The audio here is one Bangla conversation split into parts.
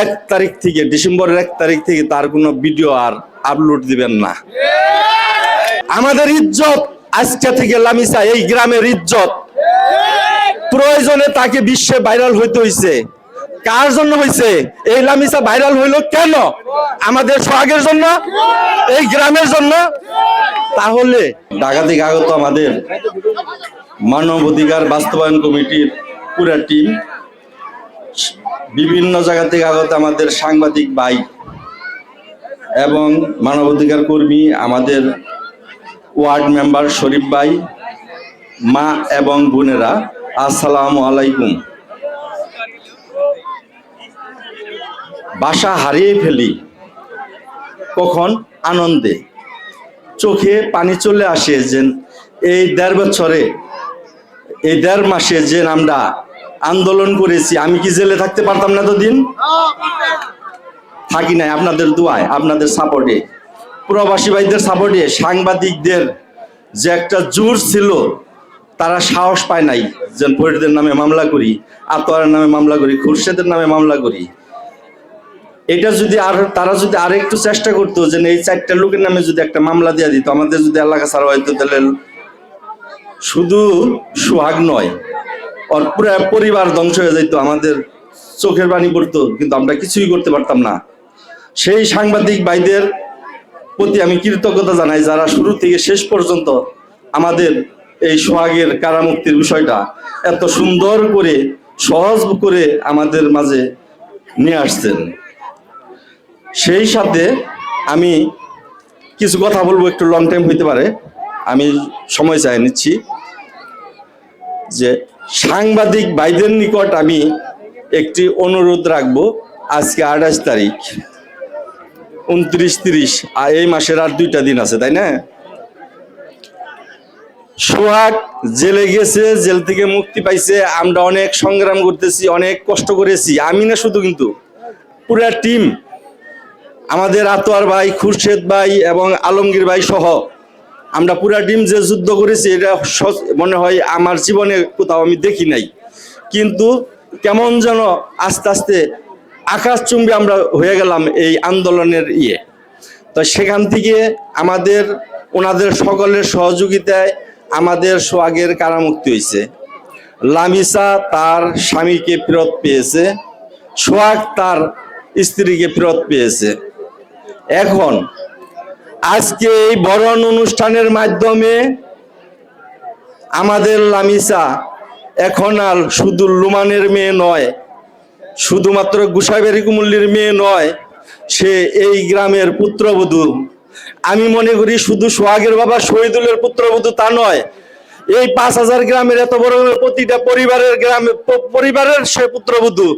এক তারিখ থেকে, ডিসেম্বরের এক তারিখ থেকে তার কোনো ভিডিও আর আপলোড দিবেন না। আমাদের ইজ্জত আজকে থেকে লামিসা, এই গ্রামের ইজ্জত। প্রয়োজনে তাকে বিশ্বে ভাইরাল হইতে হইছে। কার জন্য হইছে? এই লামিসা ভাইরাল হইল কেন? আমাদের সোহাগের জন্য? এই গ্রামের জন্য? তাহলে থেকে আগত আমাদের মানব অধিকার বাস্তবায়ন কমিটির পুরা টিম বিভিন্ন জায়গা থেকে আগত আমাদের সাংবাদিক ভাই এবং মানবাধিকার কর্মী, আমাদের ওয়ার্ড মেম্বার শরীফ ভাই, মা এবং বোনেরা, আসসালাম আলাইকুম। বাসা হারিয়ে ফেলি কখন? আনন্দে। চোখে পানি চলে আসে যে এই দেড় বছরে, এই দেড় মাসে যে আমরা আন্দোলন করেছি। আমি কি জেলে থাকতে পারতাম না তো দিন থাকি নাই। আপনাদের দোয়ায়, আপনাদের সাপোর্টে। প্রবাসী ভাইদের সাপোর্টে, সাংবাদিকদের যে একটা জোর ছিল, তারা সাহস পায় নাই যে ফরিদের নামে মামলা করি আতোয়ারের নামে মামলা করি, খুরশেদের নামে মামলা করি। এটা যদি আর, তারা যদি আর একটু চেষ্টা করতো যে এই চারটা লোকের নামে যদি একটা মামলা দিয়ে দিত, আমাদের যদি এলাকা ছাড়া হয়তো তাহলে শুধু সোহাগ নয় ওর পুরো পরিবার ধ্বংস হয়ে যেত আমাদের চোখের পানি পড়তো, কিন্তু আমরা কিছুই করতে পারতাম না। সেই সাংবাদিক ভাইদের প্রতি আমি কৃতজ্ঞতা জানাই, যারা শুরু থেকে শেষ পর্যন্ত আমাদের এই সোহাগের কারামুক্তির বিষয়টা এত সুন্দর করে, সহজ করে আমাদের মাঝে নিয়ে আসছেন। সেই সাথে আমি কিছু কথা বলব, একটু লং টাইম হইতে পারে, আমি সময় চাই নিচ্ছি যে সাংবাদিক ভাইদের নিকট আমি একটি অনুরোধ রাখব আজকে আঠাশ তারিখ। উনত্রিশ তিরিশ আর এই মাসের আর দুইটা দিন আছে, তাই না? সোহাগ জেলে গেছে, জেল থেকে মুক্তি পাইছে, আমরা অনেক সংগ্রাম করতেছি, অনেক কষ্ট করেছি, আমি না শুধু কিন্তু, পুরা টিম, আমাদের আতোয়ার ভাই, খুরশেদ ভাই এবং আলমগীর ভাই সহ আমরা পুরা টিম যে যুদ্ধ করেছি, এটা মনে হয় আমার জীবনে কোথাও আমি দেখি নাই। কিন্তু কেমন যেন আস্তে আস্তে আকাশচুম্বী আমরা হয়ে গেলাম এই আন্দোলনের ইয়ে। তো সেখান থেকে আমাদের, ওনাদের সকলের সহযোগিতায় আমাদের সোয়াগের কারামুক্তি হয়েছে। লামিসা তার স্বামীকে ফেরত পেয়েছে সোয়াগ তার স্ত্রীকে ফেরত পেয়েছে। এখন আজকে এই বরণ অনুষ্ঠানের মাধ্যমে আমাদের লামিসা এখন আর শুধু লুমানের মেয়ে নয়, শুধুমাত্র গুসাইবাড়ি কুমুল্লির মেয়ে নয়, সে এই গ্রামের পুত্রবধূ। আমি মনে করি শুধু সোহাগের বাবা শহীদুলের পুত্রবধূ তা নয়, এই পাঁচ হাজার গ্রামের এত বড় প্রতিটা পরিবারের গ্রামে পরিবারের সে পুত্রবধূ।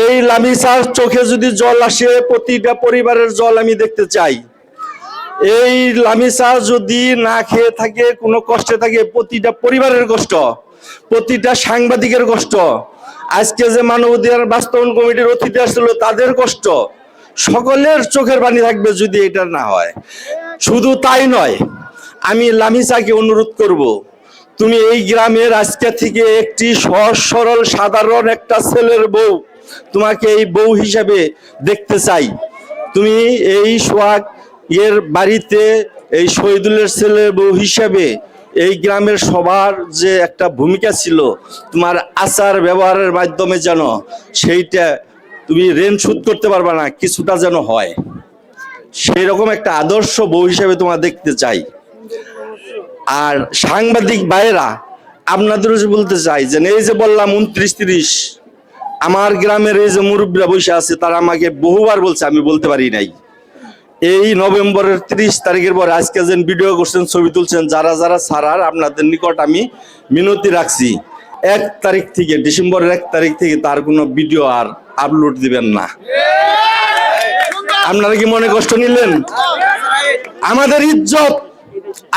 এই লামিসার চোখে যদি জল আসে, প্রতিটা পরিবারের জল আমি দেখতে চাই। এই লামিসা যদি না খেয়ে থাকে, কোনো কষ্টে থাকে, প্রতিটা পরিবারের কষ্ট, প্রতিটা সাংবাদিকের কষ্ট। আজকে যে মানবাধিকার বাস্তবায়ন কমিটির অতিথি আসছিল, তাদের কষ্ট। সকলের চোখের পানি থাকবে যদি এটা না হয়। শুধু তাই নয়, আমি লামিসাকে অনুরোধ করব, তুমি এই গ্রামের আজকে থেকে একটি সহজ, সরল, সাধারণ একটা ছেলের বউ তোমাকে এই বউ হিসাবে দেখতে চাই। তুমি এই সোহাগ এর বাড়িতে এই শহীদুলের ছেলের বউ হিসাবে এই গ্রামের সবার যে একটা ভূমিকা ছিল, তোমার আচার ব্যবহারের মাধ্যমে যেন সেইটা তুমি ঋণ শোধ করতে পারবে না, কিছুটা যেন হয়। সেই রকম একটা আদর্শ বউ হিসাবে তোমার দেখতে চাই। আর সাংবাদিক ভাইয়েরা, আপনাদেরও যে বলতে চাই যে, এই যে বললাম উনত্রিশ তিরিশ আমার গ্রামের এই যে মুরব্বীরা বসে আছে, তারা আমাকে বহুবার বলছে, আমি বলতে পারি নাই। এই নভেম্বরের তিরিশ তারিখের পর আজকে যে ভিডিও করছেন, ছবি তুলছেন, যারা যারা ছাড়ার আপনাদের নিকট আমি মিনতি রাখছি। এক তারিখ থেকে, ডিসেম্বরের এক তারিখ থেকে তার কোনো ভিডিও আর আপলোড দিবেন না। আপনারা কি মনে কষ্ট নিলেন? আমাদের ইজ্জত,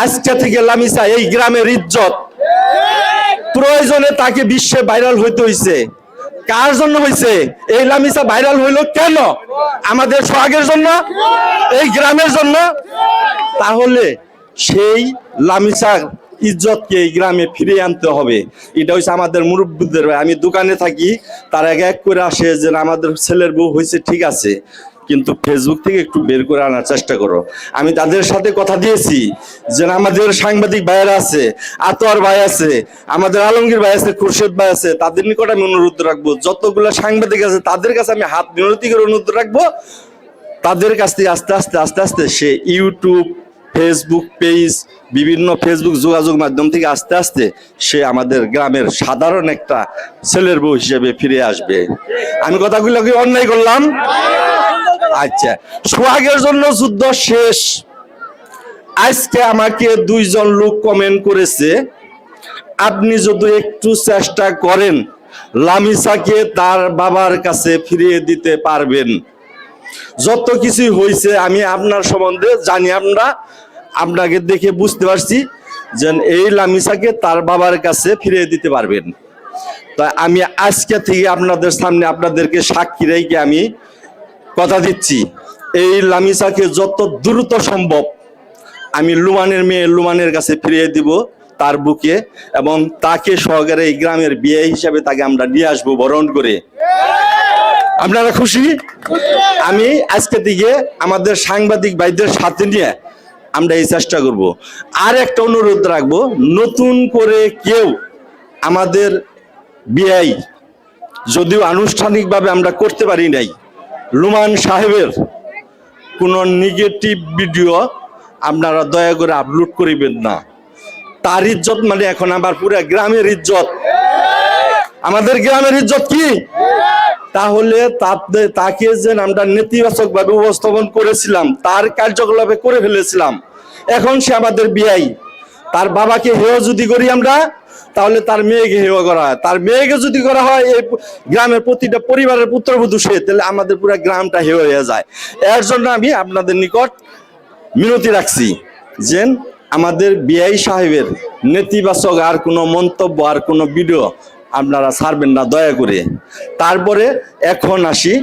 আজকে থেকে লামিসা, এই গ্রামের ইজ্জত। প্রয়োজনে তাকে বিশ্বে ভাইরাল হইতে হইছে। কার জন্য হয়েছে এই লামিসা ভাইরাল হইল কেন? আমাদের সোহাগের জন্য? এই গ্রামের জন্য? তাহলে সেই লামিসা ইজ্জতকে এই গ্রামে ফিরিয়ে আনতে হবে। এটা হচ্ছে আমাদের মুরব্বীদের আমি দোকানে থাকি, তার এক এক করে আসে যে আমাদের ছেলের বউ হয়েছে ঠিক আছে। কিন্তু ফেসবুক থেকে একটু বের করে আনার চেষ্টা করো। আমি তাদের সাথে কথা দিয়েছি যে আমাদের সাংবাদিক ভাইয়েরা আছে, আতোয়ার ভাই আছে, আমাদের আলমগীর ভাই আছে, খুরশেদ ভাই আছে, তাদের নিকট আমি অনুরোধ রাখব, যতগুলো সাংবাদিক আছে তাদের কাছে আমি হাত বিনতি করে অনুরোধ রাখব। তাদের কাছ থেকে আস্তে আস্তে আস্তে আস্তে সে ইউটিউব ফেসবুক পেজ বিভিন্ন ফেসবুক যোগাযোগ মাধ্যম থেকে আস্তে আস্তে সে আমাদের গ্রামের সাধারণ একটা ছেলের বউ হিসেবে ফিরে আসবে। আমি কথাগুলো কি অন্যায় করলাম? আচ্ছা সোহাগের জন্য যুদ্ধ শেষ। আজকে আমাকে দুইজন লোক কমেন্ট করেছে, আপনি যদি একটু চেষ্টা করেন, লামিসাকে তার বাবার কাছে ফিরিয়ে দিতে পারবেন। যত কিছু হয়েছে আমি আপনার সম্বন্ধে জানি আমরা আপনাকে দেখে বুঝতে পারছি যে এই লামিসাকে তার বাবার কাছে ফিরিয়ে দিতে পারবেন। তাই আমি আজকে থেকে আপনাদের সামনে আপনাদেরকে সাক্ষী রেখে আমি কথা দিচ্ছি। এই লামিসাকে যত দ্রুত সম্ভব আমি লুমানের মেয়ে লুমানের কাছে ফিরিয়ে দিব তার বুকে এবং তাকে সহকারে এই গ্রামের বিয়ে হিসাবে তাকে আমরা নিয়ে আসব বরণ করে। আপনারা খুশি? আমি আজকে থেকে আমাদের সাংবাদিক ভাইদের সাথে নিয়ে আমরা এই চেষ্টা করব। আর একটা অনুরোধ রাখব, নতুন করে কেউ আমাদের বিআই যদিও আনুষ্ঠানিকভাবে আমরা করতে পারি নাই, লুমান সাহেবের কোনো নেগেটিভ ভিডিও আপনারা দয়া করে আপলোড করিবেন না। তার ইজ্জত মানে এখন আমার পুরো গ্রামের ইজ্জত। আমাদের গ্রামের ইজ্জত কি? তাহলে তাকে যে আমরা নেতিবাচক ভাবে উপস্থাপন করেছিলাম, তার কার্যকলাপে করে ফেলেছিলাম। এখন সে আমাদের বিয়াই তার বাবাকে হেয় যদি করি আমরা, তাহলে তার মেয়েকে হেয় করা হয়। তার মেয়েকে যদি করা হয়, এই গ্রামের প্রতিটা পরিবারের পুত্রবধূ সে, তাহলে আমাদের পুরো গ্রামটা হেয় হয়ে যায়। এর জন্য আমি আপনাদের নিকট মিনতি রাখছি যে আমাদের বিআই সাহেবের নেতিবাচক আর কোনো মন্তব্য আর কোনো ভিডিও আপনারা ছাড়বেন না দয়া করে। তারপরে এখন আসি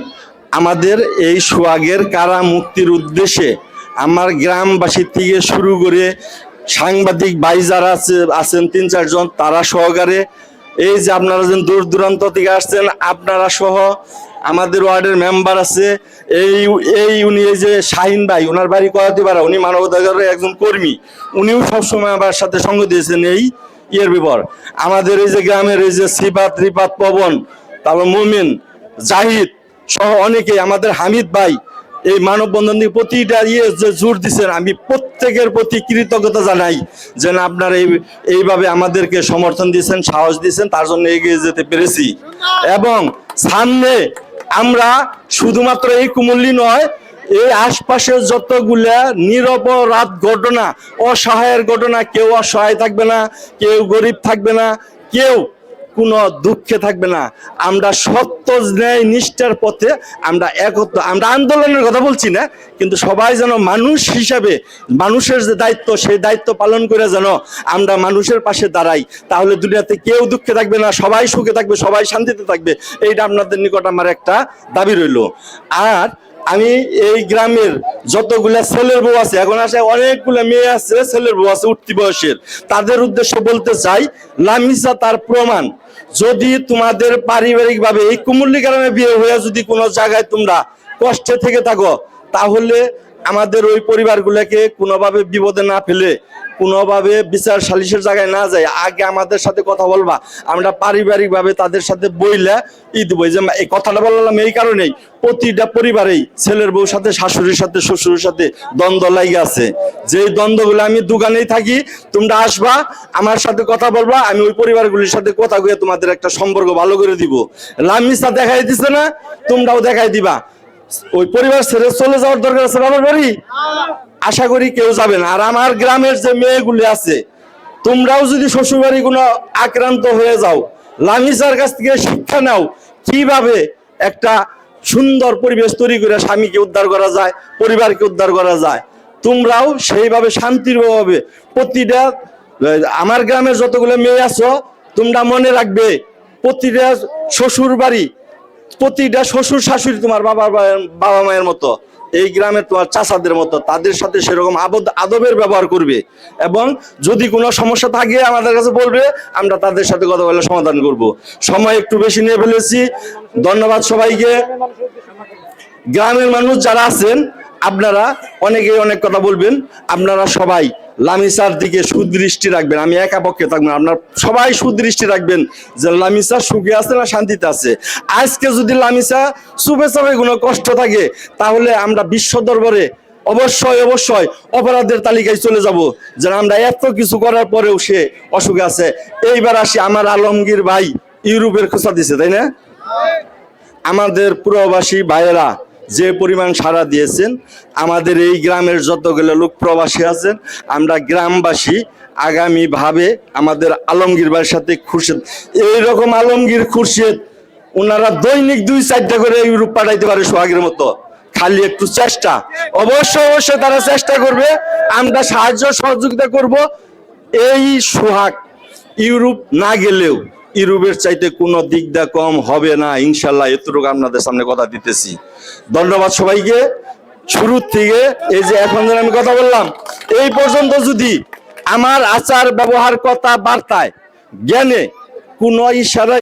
আমাদের এই সোয়াগের কারা মুক্তির উদ্দেশ্যে। আমার গ্রামবাসী থেকে শুরু করে সাংবাদিক ভাই যারা আছে, আছেন তিন চারজন তারা সহকারে এই যে আপনারা যেন দূর দূরান্ত থেকে আসছেন, আপনারা সহ আমাদের ওয়ার্ডের মেম্বার আছে, এই এই উনি এই যে শাহিন ভাই, ওনার বাড়ি করাতে পারা, উনি মানবাধিকারের একজন কর্মী। উনিও সবসময় আমার সাথে সঙ্গ দিয়েছেন এই ইয়ের বিপর আমাদের এই যে গ্রামের এই যে সিপাত রিপাত পবন, তারপর মুমিন, জাহিদ সহ অনেকেই, আমাদের হামিদ ভাই, এই মানববন্ধন দিয়ে প্রতিটা ইয়ে যে জোর দিচ্ছেন আমি প্রত্যেকের প্রতি কৃতজ্ঞতা জানাই যে না, আপনারা এই, এইভাবে আমাদেরকে সমর্থন দিয়েছেন, সাহস দিয়েছেন, তার জন্য এগিয়ে যেতে পেরেছি। এবং সামনে আমরা শুধুমাত্র এই কুমল্লি নয় এই আশপাশের যতগুলা নিরপরাধ ঘটনা, অসহায়ের ঘটনা, কেউ অসহায় থাকবে না, কেউ গরিব থাকবে না, কেউ কোনো দুঃখে থাকবে না। আমরা সত্য ন্যায় নিষ্ঠার পথে আমরা একত্র, আমরা আন্দোলনের কথা বলছি না, কিন্তু সবাই যেন মানুষ হিসাবে, মানুষের যে দায়িত্ব, সেই দায়িত্ব পালন করে যেন আমরা মানুষের পাশে দাঁড়াই। তাহলে দুনিয়াতে কেউ দুঃখে থাকবে না, সবাই সুখে থাকবে, সবাই শান্তিতে থাকবে। এইটা আপনাদের নিকট আমার একটা দাবি রইল। আর আমি এই গ্রামের যতগুলা ছেলের বউ আছে, এখন আসে অনেকগুলো মেয়ে আছে, ছেলের বউ আছে উঠতি বয়সের। তাদের উদ্দেশ্য বলতে চাই লামিসা তার প্রমাণ। যদি তোমাদের পারিবারিক ভাবে এই কুমুল্লি গ্রামে বিয়ে হয়ে যদি কোনো জায়গায় তোমরা কষ্টে থেকে থাকো, তাহলে আমাদের ওই পরিবারগুলোকে কোনোভাবে বিপদে না ফেলে, কোনোভাবে বিচার সালিশের জায়গায় না যায়, আগে আমাদের সাথে কথা বলবা। আমরা পারিবারিক ভাবে তাদের সাথে বইলে ই দেবো। এই যে এই কথাটা বললাম এই কারণেই প্রতিটা পরিবারেই ছেলের বউর সাথে, শাশুড়ির সাথে, শ্বশুরের সাথে দ্বন্দ্ব লাগে আছে। যেই দ্বন্দ্বগুলো আমি দোকানেই থাকি, তোমরা আসবা, আমার সাথে কথা বলবা, আমি ওই পরিবারগুলির সাথে কথা কয়ে তোমাদের একটা সম্পর্ক ভালো করে দিব। লামিসা দেখাই দিছে না, তোমরাও দেখাই দিবা। ওই পরিবার ছেড়ে চলে যাওয়ার দরকার আছে বাবার বাড়ি? আশা করি কেউ যাবে না। আর আমার গ্রামের যে মেয়েগুলি আছে তোমরাও যদি শ্বশুরবাড়ি কোনো আক্রান্ত হয়ে যাও লামিসার কাছ থেকে শিক্ষা নাও কীভাবে একটা সুন্দর পরিবেশ তৈরি করে স্বামীকে উদ্ধার করা যায় পরিবারকে উদ্ধার করা যায় তোমরাও সেইভাবে শান্তির ভাবে প্রতিটা আমার গ্রামের যতগুলো মেয়ে আছো তোমরা মনে রাখবে প্রতিটা শ্বশুর বাড়ি প্রতিটা শ্বশুর শাশুড়ি তোমার বাবা বাবা মায়ের মতো, এই গ্রামে তোমার চাষাদের মতো, তাদের সাথে সেরকম আবদ আদবের ব্যবহার করবে। এবং যদি কোনো সমস্যা থাকে, আমাদের কাছে বলবে, আমরা তাদের সাথে কথা বলে সমাধান করব। সময় একটু বেশি নিয়ে ফেলেছি। ধন্যবাদ সবাইকে। গ্রামের মানুষ যারা আছেন, আপনারা অনেকেই অনেক কথা বলবেন। আপনারা সবাই লামিসার দিকে সুদৃষ্টি রাখবেন। আমি একা পক্ষে থাকব। আপনারা সবাই সুদৃষ্টি রাখবেন যে লামিসা সুখে আছে না শান্তিতে আছে। আজকে যদি লামিসা সুপে চাপে কোনো কষ্ট থাকে, তাহলে আমরা বিশ্ব দরবারে অবশ্যই অবশ্যই অপরাধের তালিকায় চলে যাব যে আমরা এত কিছু করার পরেও সে অসুখে আছে। এইবার আসি আমার আলমগীর ভাই ইউরোপের খোঁচা দিছে, তাই না? আমাদের প্রবাসী ভাইয়েরা যে পরিমাণ সাড়া দিয়েছেন, আমাদের এই গ্রামের যতগুলো লোক প্রবাসী আছেন, আমরা গ্রামবাসী আগামীভাবে আমাদের আলমগীর ভাইয়ের সাথে খুরশেদ এইরকম আলমগীর খুরশেদ ওনারা দৈনিক দুই চারটা করে ইউরোপ পাঠাইতে পারে সোহাগের মতো। খালি একটু চেষ্টা। অবশ্য অবশ্যই তারা চেষ্টা করবে, আমরা সাহায্য সহযোগিতা করব। এই সোহাগ ইউরোপ না গেলেও ইউরোপের চাইতে কোনো দিক দা কম হবে না। ইনশাল্লাহ এতটুকু আপনাদের সামনে কথা দিতেছি। ধন্যবাদ সবাইকে। শুরুর থেকে এই যে এখন আমি কথা বললাম, এই পর্যন্ত যদি আমার আচার ব্যবহার কথা বার্তায় জ্ঞানে কোনো ইশারা